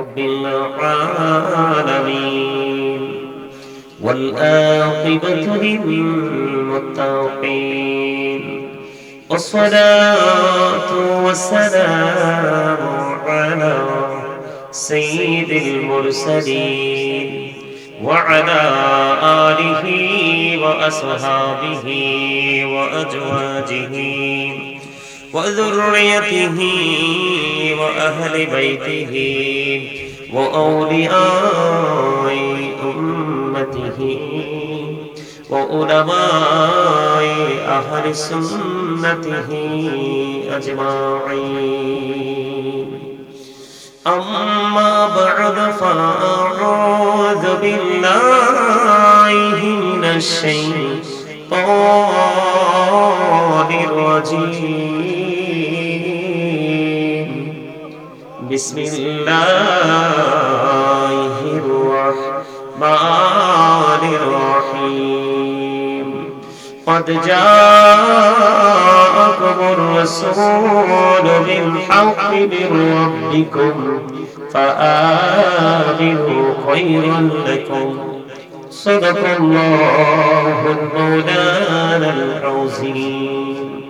رب العالمين. والآقبة للمتقين. والصلاة والسلام على سيد المرسلين. وعلى آله وأصحابه وأزواجه. وذريته وأهل بيته وأولياء أمته وعلماء أهل سنته أجمعين. أما بعد فأعوذ بالله من الشيطان الرجيم. بسم الله الرحمن الرحيم. قد جاءكم الرسول بالحق من ربكم فآمنوا خيرا لكم. صدق الله المولانا العظيم.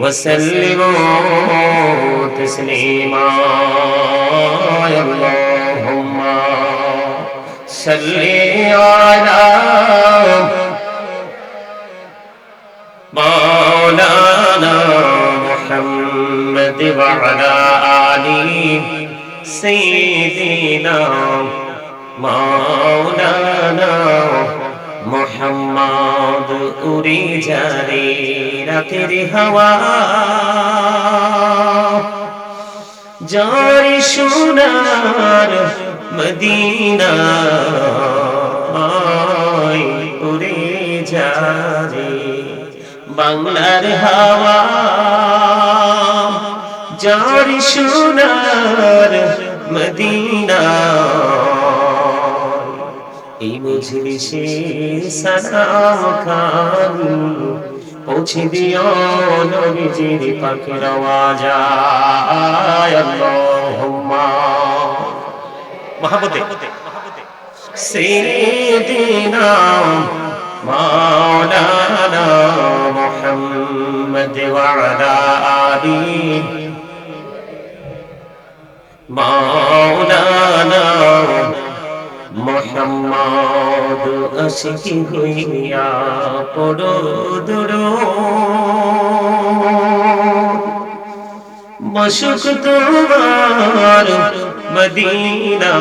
وسلموا تسليما اللهم صل على مولانا محمد وعلى آله سيدنا مولانا محمد উড়ে যারে রাতের হাওয়া। যার সোনার মদিনা উড়ে যারে বাংলার হাওয়া। যার সোনার মদিনা এই মজলিসে সালাম খান পৌঁছে দিও নবীজির পাখির আওয়াজ আল্লাহুম্মা মহাবতে سيدنا مولانا محمد وعلى آله مولانا মোহাম্মদ আশিকি হইয়া পড়ো দূরো। মশুক তোমার মদিনা।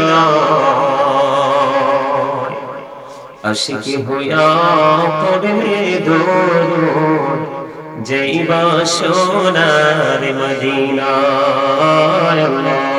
আশিকি হইয়া পড়ে দূরো, যাইবা সোনার মদিনা আল্লাহুম্মা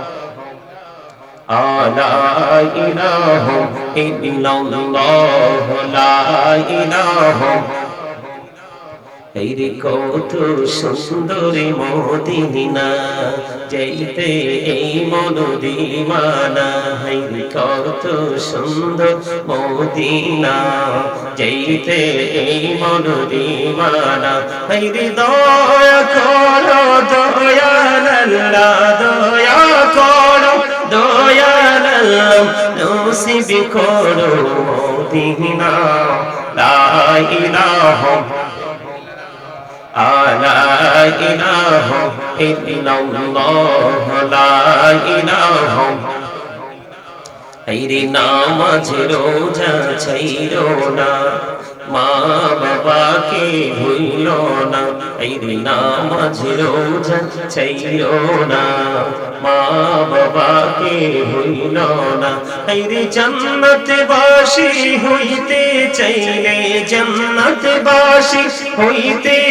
لا إله إلا الله لا إله এই রে কত সুন্দরী মদিনা যাইতে এই মন দিমানা হাই রে কত সুন্দর মদিনা যাইতে এই মন দিমানা হাই রে দয়া করো দয়াল আল্লাহ দয়া করো সাল্লাম নসিব করো মদিনা লা ইলাহা লা ইলাহা ইল্লাল্লাহ লা ইলাহা রে নাম রোজা না। মা বাবাকে ভুল না। রে নামাজ রোজা ছাইরো না। মা বাবাকে ভুল না। রে জন্নতে বাসী হইতে চাইলে জন্নতে বাসী হইতে